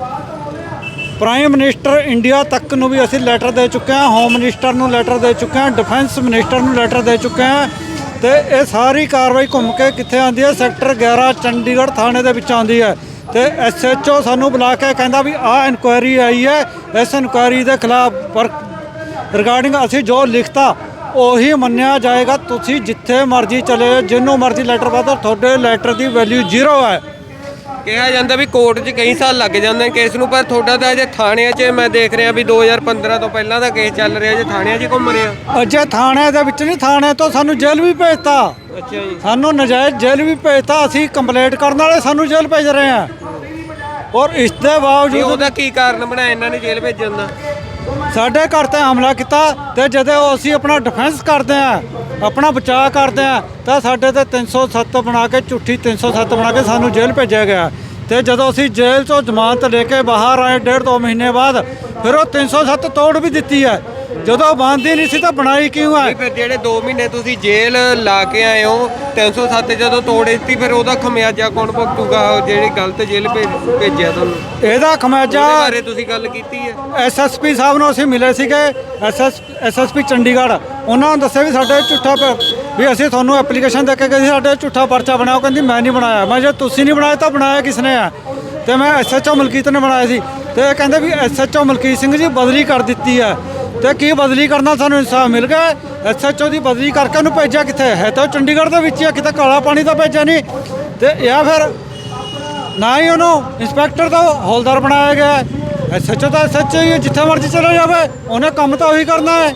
ਪ੍ਰਾਈਮ ਮਿਨਿਸਟਰ ਇੰਡੀਆ ਤੱਕ ਨੂੰ ਵੀ ਅਸੀਂ ਲੈਟਰ ਦੇ ਚੁੱਕੇ ਹਾਂ। ਹੋਮ ਮਿਨਿਸਟਰ ਨੂੰ ਲੈਟਰ ਦੇ ਚੁੱਕੇ ਹਾਂ। ਡਿਫੈਂਸ ਮਿਨਿਸਟਰ ਨੂੰ ਲੈਟਰ ਦੇ ਚੁੱਕੇ ਹਾਂ। ਤੇ ਇਹ ਸਾਰੀ ਕਾਰਵਾਈ ਘੁੰਮ ਕੇ ਕਿੱਥੇ ਆਉਂਦੀ ਹੈ? ਸੈਕਟਰ 11 ਚੰਡੀਗੜ੍ਹ ਥਾਣੇ ਦੇ ਵਿੱਚ ਆਉਂਦੀ ਹੈ। ਤੇ ਐਸਐਚਓ ਸਾਨੂੰ ਬੁਲਾ ਕੇ ਕਹਿੰਦਾ ਵੀ ਆਹ ਇਨਕੁਆਇਰੀ ਆਈ ਹੈ ਇਸ ਇਨਕੁਆਇਰੀ ਦੇ ਖਿਲਾਫ ਰਿਗਾਰਡਿੰਗ ਅਸੀਂ ਜੋ ਲਿਖਤਾ ਉਹੀ ਮੰਨਿਆ ਜਾਏਗਾ। ਤੁਸੀਂ ਜਿੱਥੇ ਮਰਜ਼ੀ ਚਲੇ ਜਾਓ, ਜਿਹਨੂੰ ਮਰਜ਼ੀ ਲੈਟਰ ਪਾਓ ਤੁਹਾਡੇ ਲੈਟਰ ਦੀ ਵੈਲਿਊ ਜ਼ੀਰੋ ਹੈ। ਕਿਹਾ ਜਾਂਦਾ ਵੀ ਕੋਰਟ 'ਚ ਕਈ ਸਾਲ ਲੱਗ ਜਾਂਦੇ ਨੇ ਕੇਸ ਨੂੰ ਪਰ ਤੁਹਾਡਾ ਤਾਂ ਅਜੇ ਥਾਣਿਆਂ 'ਚ ਮੈਂ ਦੇਖ ਰਿਹਾ ਵੀ 2015 ਤੋਂ ਪਹਿਲਾਂ ਦਾ ਕੇਸ ਚੱਲ ਰਿਹਾ ਜੇ ਥਾਣਿਆਂ 'ਚ ਘੁੰਮ ਰਿਹਾ। ਅਜੇ ਥਾਣੇ ਦੇ ਵਿੱਚ ਨਹੀਂ ਥਾਣੇ ਤੋਂ ਸਾਨੂੰ ਜੇਲ੍ਹ ਵੀ ਭੇਜਤਾ। ਅੱਛਾ ਜੀ। ਸਾਨੂੰ ਨਜਾਇਜ਼ ਜੇਲ੍ਹ ਵੀ ਭੇਜਤਾ ਅਸੀਂ ਕੰਪਲੇਂਟ ਕਰਨ ਵਾਲੇ ਸਾਨੂੰ ਜੇਲ੍ਹ ਭੇਜ ਰਹੇ ਆ ਔਰ ਇਸ ਦੇ ਬਾਵਜੂਦ ਉਹਦਾ ਕੀ ਕਾਰਨ ਬਣਾਇਆ ਇਹਨਾਂ ਨੇ ਜੇਲ੍ਹ ਭੇਜਣ ਦਾ? ਸਾਡੇ ਘਰ ਤੇ ਹਮਲਾ ਕੀਤਾ ਤੇ ਜਦੋਂ ਅਸੀਂ ਆਪਣਾ ਡਿਫੈਂਸ ਕਰਦੇ ਆ ਆਪਣਾ ਬਚਾਅ ਕਰਦੇ ਆ ਤਾਂ ਸਾਡੇ ਤੇ 307 ਬਣਾ ਕੇ ਝੂਠੀ 307 ਬਣਾ ਕੇ ਸਾਨੂੰ ਜੇਲ੍ਹ ਭੇਜਿਆ ਗਿਆ। ਤੇ ਜਦੋਂ ਅਸੀਂ ਜੇਲ੍ਹ ਤੋਂ ਜ਼ਮਾਨਤ ਲੈ ਕੇ ਬਾਹਰ ਆਏ ਡੇਢ ਦੋ ਮਹੀਨੇ ਬਾਅਦ ਫਿਰ ਉਹ 307 ਤੋੜ ਵੀ ਦਿੱਤੀ ਹੈ। ਜਦੋਂ ਬੰਦੀ ਨਹੀਂ ਸੀ ਤਾਂ ਬਣਾਈ ਕਿਉਂ ਨਹੀਂ ਫਿਰ ਜਿਹੜੇ 2 ਮਹੀਨੇ ਤੁਸੀਂ ਜੇਲ੍ਹ ਲਾ ਕੇ ਆਏ ਹੋ 307 ਜਦੋਂ ਤੋੜ ਦਿੱਤੀ ਫਿਰ ਉਹਦਾ ਖਮਿਆਜਾ ਕੌਣ ਭੁਗਤੂਗਾ? ਉਹ ਜਿਹੜੇ ਗਲਤ ਜੇਲ੍ਹ ਭੇਜ- ਭੇਜਿਆ ਤੁਹਾਨੂੰ? ਉਹਦੇ ਇਹਦਾ ਖਮਿਆਜਾ ਬਾਰੇ ਤੁਸੀਂ ਗੱਲ ਕੀਤੀ ਹੈ? ਐਸਐਸਪੀ ਸਾਹਿਬ ਨੂੰ ਅਸੀਂ ਮਿਲੇ ਸੀਗੇ ਐਸਐਸ ਐਸਐਸਪੀ ਚੰਡੀਗੜ੍ਹ। ਉਹਨਾਂ ਨੂੰ ਦੱਸਿਆ ਵੀ ਸਾਡੇ ਝੂਠਾ ਪ- ਵੀ ਅਸੀਂ ਤੁਹਾਨੂੰ ਐਪਲੀਕੇਸ਼ਨ ਦੇ ਕੇ ਗਏ ਸੀ ਸਾਡੇ ਝੂਠਾ ਪਰਚਾ ਉਹ ਕਹਿੰਦੀ ਮੈਂ ਨਹੀਂ ਬਣਾਇਆ। ਮੈਂ ਜੇ ਤੁਸੀਂ ਨਹੀਂ ਬਣਾਇਆ ਤਾਂ ਬਣਾਇਆ ਕਿਸ ਨੇ ਆ? ਤੇ ਮੈਂ ਐਸਐਚਓ ਮਲਕੀਤ ਨੇ ਬਣਾਇਆ ਸੀ। ਤੇ ਇਹ ਕਹਿੰਦੇ ਵੀ ਐਸਐਚਓ ਮਲਕੀਤ ਸਿੰਘ ਜੀ ਬਦਲੀ ਕਰ ਦਿੱਤੀ ਹੈ। ਤੇ ਕੀ ਬਦਲੀ ਕਰਨਾ ਸਾਨੂੰ ਇਨਸਾਫ ਮਿਲ ਗਿਆ? ਐਸਐਚਓ ਦੀ ਬਦਲੀ ਕਰਕੇ ਉਹਨੂੰ ਭੇਜਿਆ ਕਿੱਥੇ? ਹੈ ਤਾਂ ਚੰਡੀਗੜ੍ਹ ਦੇ ਵਿੱਚ ਹੀ ਆ ਕਿਤੇ ਕਾਲਾ ਪਾਣੀ ਤਾਂ ਭੇਜਿਆ ਨਹੀਂ। ਤੇ ਜਾਂ ਫਿਰ ਨਾ ਹੀ ਉਹਨੂੰ ਇੰਸਪੈਕਟਰ ਦਾ ਹੌਲਦਾਰ ਬਣਾਇਆ ਗਿਆ ਐਸਐਚਓ ਤਾਂ ਐਸਐਚਓ ਹੀ ਹੈ, ਜਿੱਥੇ ਮਰਜ਼ੀ ਚਲੇ ਜਾਵੇ ਉਹਨੇ ਕੰਮ ਤਾਂ ਉਹੀ ਕਰਨਾ ਹੈ।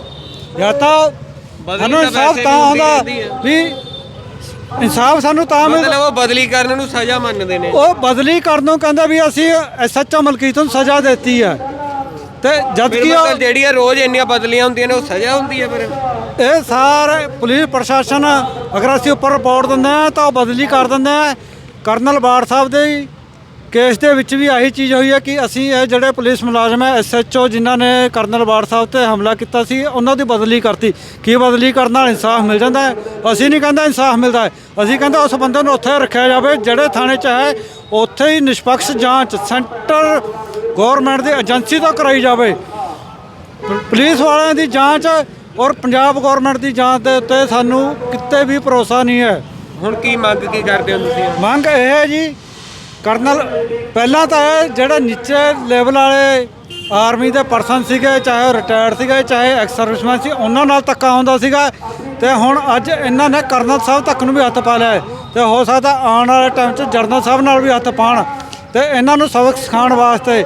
ਜਾਂ ਤਾਂ ਬਦਲੀ ਸਾਨੂੰ ਇਨਸਾਫ ਤਾਂ ਹੈ। ਵੀ ਇਨਸਾਫ ਸਾਨੂੰ ਤਾਂ ਮਿਲ ਮਤਲਬ ਉਹ ਬਦਲੀ ਕਰਨ ਨੂੰ ਸਜ਼ਾ ਮੰਨਦੇ ਨੇ। ਉਹ ਬਦਲੀ ਕਰਨ ਨੂੰ ਕਹਿੰਦਾ ਵੀ ਅਸੀਂ ਐਸਐਚਓ ਮਲਕੀਤ ਨੂੰ ਸਜ਼ਾ ਦਿੱਤੀ ਹੈ। ਤੇ ਜਦ ਕਿ ਉਹ ਜਿਹੜੀਆਂ ਰੋਜ਼ ਇੰਨੀਆਂ ਬਦਲੀਆਂ ਹੁੰਦੀਆਂ ਨੇ ਉਹ ਸਜ਼ਾ ਹੁੰਦੀ ਹੈ ਫਿਰ। ਇਹ ਸਾਰੇ ਪੁਲਿਸ ਪ੍ਰਸ਼ਾਸਨ ਅਗਰ ਅਸੀਂ ਉੱਪਰ ਰਿਪੋਰਟ ਦਿੰਦੇ ਆ ਤਾਂ ਉਹ ਬਦਲੀ ਕਰ ਦਿੰਦੇ ਆ। ਕਰਨਲ ਬਾੜ ਸਾਹਿਬ ਦੇ ਕੇਸ ਦੇ ਵਿੱਚ ਵੀ ਆਹੀ ਚੀਜ਼ ਹੋਈ ਹੈ ਕਿ ਅਸੀਂ ਇਹ ਜਿਹੜੇ ਪੁਲਿਸ ਮੁਲਾਜ਼ਮ ਹੈ ਐਸਐਚਓ ਜਿਨ੍ਹਾਂ ਨੇ ਕਰਨਲ ਬਾੜ ਸਾਹਿਬ ਤੇ ਹਮਲਾ ਕੀਤਾ ਸੀ ਉਹਨਾਂ ਦੀ ਬਦਲੀ ਕਰਤੀ। ਕੀ ਬਦਲੀ ਕਰਨ ਨਾਲ ਇਨਸਾਫ ਮਿਲ ਜਾਂਦਾ ਹੈ? ਅਸੀਂ ਨਹੀਂ ਕਹਿੰਦੇ ਇਨਸਾਫ ਮਿਲਦਾ ਹੈ। ਅਸੀਂ ਕਹਿੰਦੇ ਉਸ ਬੰਦੇ ਨੂੰ ਉੱਥੇ ਰੱਖਿਆ ਜਾਵੇ ਜਿਹੜੇ ਥਾਣੇ 'ਚ ਹੈ ਉੱਥੇ ਹੀ ਨਿਸ਼ਪਕਸ਼ ਜਾਂਚ ਸੈਂਟਰ ਗਵਰਨਮੈਂਟ ਦੀ ਏਜੰਸੀ ਤੋਂ ਕਰਾਈ ਜਾਵੇ। ਪੁਲਿਸ ਵਾਲਿਆਂ ਦੀ ਜਾਂਚ ਔਰ ਪੰਜਾਬ ਗਵਰਨਮੈਂਟ ਦੀ ਜਾਂਚ ਦੇ ਉੱਤੇ ਸਾਨੂੰ ਕਿਤੇ ਵੀ ਭਰੋਸਾ ਨਹੀਂ ਹੈ। ਹੁਣ ਕੀ ਮੰਗ ਕੀ ਕਰਦੇ ਹੋ ਤੁਸੀਂ? ਮੰਗ ਇਹ ਹੈ ਜੀ ਕਰਨਲ ਪਹਿਲਾਂ ਤਾਂ ਇਹ ਜਿਹੜਾ ਨੀਚੇ ਲੈਵਲ ਵਾਲੇ ਆਰਮੀ ਦੇ ਪਰਸਨ ਸੀਗੇ ਚਾਹੇ ਉਹ ਰਿਟਾਇਰਡ ਸੀਗੇ ਚਾਹੇ ਐਕਸ ਸਰਵਿਸਮੈਨ ਸੀ ਉਹਨਾਂ ਨਾਲ ਧੱਕਾ ਹੁੰਦਾ ਸੀਗਾ ਤੇ ਹੁਣ ਅੱਜ ਇਹਨਾਂ ਨੇ ਕਰਨਲ ਸਾਹਿਬ ਤੱਕ ਨੂੰ ਵੀ ਹੱਥ ਪਾ ਲਿਆ ਤੇ ਹੋ ਸਕਦਾ ਆਉਣ ਵਾਲੇ ਟਾਈਮ 'ਚ ਜਰਨਲ ਸਾਹਿਬ ਨਾਲ ਵੀ ਹੱਥ ਪਾਣ ਤੇ ਇਹਨਾਂ ਨੂੰ ਸਬਕ ਸਿਖਾਉਣ ਵਾਸਤੇ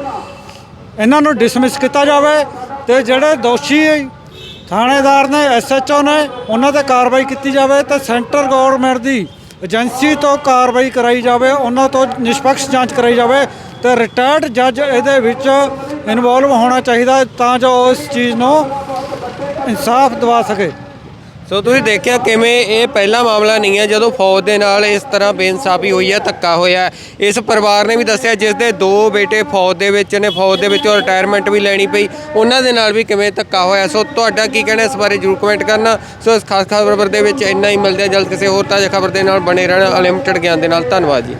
ਇਹਨਾਂ ਨੂੰ ਡਿਸਮਿਸ ਕੀਤਾ ਜਾਵੇ ਤੇ ਜਿਹੜੇ ਦੋਸ਼ੀ ਥਾਣੇਦਾਰ ਨੇ ਐਸਐਚਓ ਨੇ, ਉਹਨਾਂ ਤੇ ਕਾਰਵਾਈ ਕੀਤੀ ਜਾਵੇ ਤੇ ਸੈਂਟਰ ਗਵਰਨਮੈਂਟ ਦੀ ਏਜੰਸੀ ਤੋਂ ਕਾਰਵਾਈ ਕਰਾਈ ਜਾਵੇ, ਉਹਨਾਂ ਤੋਂ ਨਿਸ਼ਪਕਸ਼ ਜਾਂਚ ਕਰਾਈ ਜਾਵੇ ਤੇ ਰਿਟਾਇਰਡ ਜੱਜ ਇਹਦੇ ਵਿੱਚ ਇਨਵੋਲਵ ਹੋਣਾ ਚਾਹੀਦਾ ਤਾਂ ਜੋ ਇਸ ਚੀਜ਼ ਨੂੰ ਇਨਸਾਫ ਦਿਵਾ ਸਕੇ। ਸੋ ਤੁਸੀਂ ਦੇਖਿਆ ਕਿਵੇਂ ਇਹ ਪਹਿਲਾ ਮਾਮਲਾ ਨਹੀਂ ਹੈ, ਜਦੋਂ ਫੌਜ ਦੇ ਨਾਲ ਇਸ ਤਰ੍ਹਾਂ ਬੇਇਨਸਾਫੀ ਹੋਈ ਹੈ, ਧੱਕਾ ਹੋਇਆ ਹੈ। ਇਸ ਪਰਿਵਾਰ ਨੇ ਵੀ ਦੱਸਿਆ, ਜਿਸ ਦੇ ਦੋ ਬੇਟੇ ਫੌਜ ਦੇ ਵਿੱਚ ਨੇ, ਫੌਜ ਦੇ ਵਿੱਚੋਂ ਰਿਟਾਇਰਮੈਂਟ ਵੀ ਲੈਣੀ ਪਈ। ਉਹਨਾਂ ਦੇ ਨਾਲ ਵੀ ਕਿਵੇਂ ਧੱਕਾ ਹੋਇਆ ਸੋ ਤੁਹਾਡਾ ਕੀ ਕਹਿਣਾ ਇਸ ਬਾਰੇ ਜਰੂਰ ਕਮੈਂਟ ਕਰਨਾ। ਸੋ ਇਸ ਖਾਸ ਖਬਰ ਦੇ ਵਿੱਚ ਇੰਨਾ ਹੀ ਮਿਲਦੇ ਹਾਂ। ਜਲਦ ਕਿਸੇ ਹੋਰ ਤਾਜ਼ਾ ਖਬਰ ਦੇ ਨਾਲ ਬਣੇ ਰਹਿਣਾ। ਅਨਲਿਮਟਿਡ ਗਿਆਨ ਦੇ ਨਾਲ। ਧੰਨਵਾਦ ਜੀ।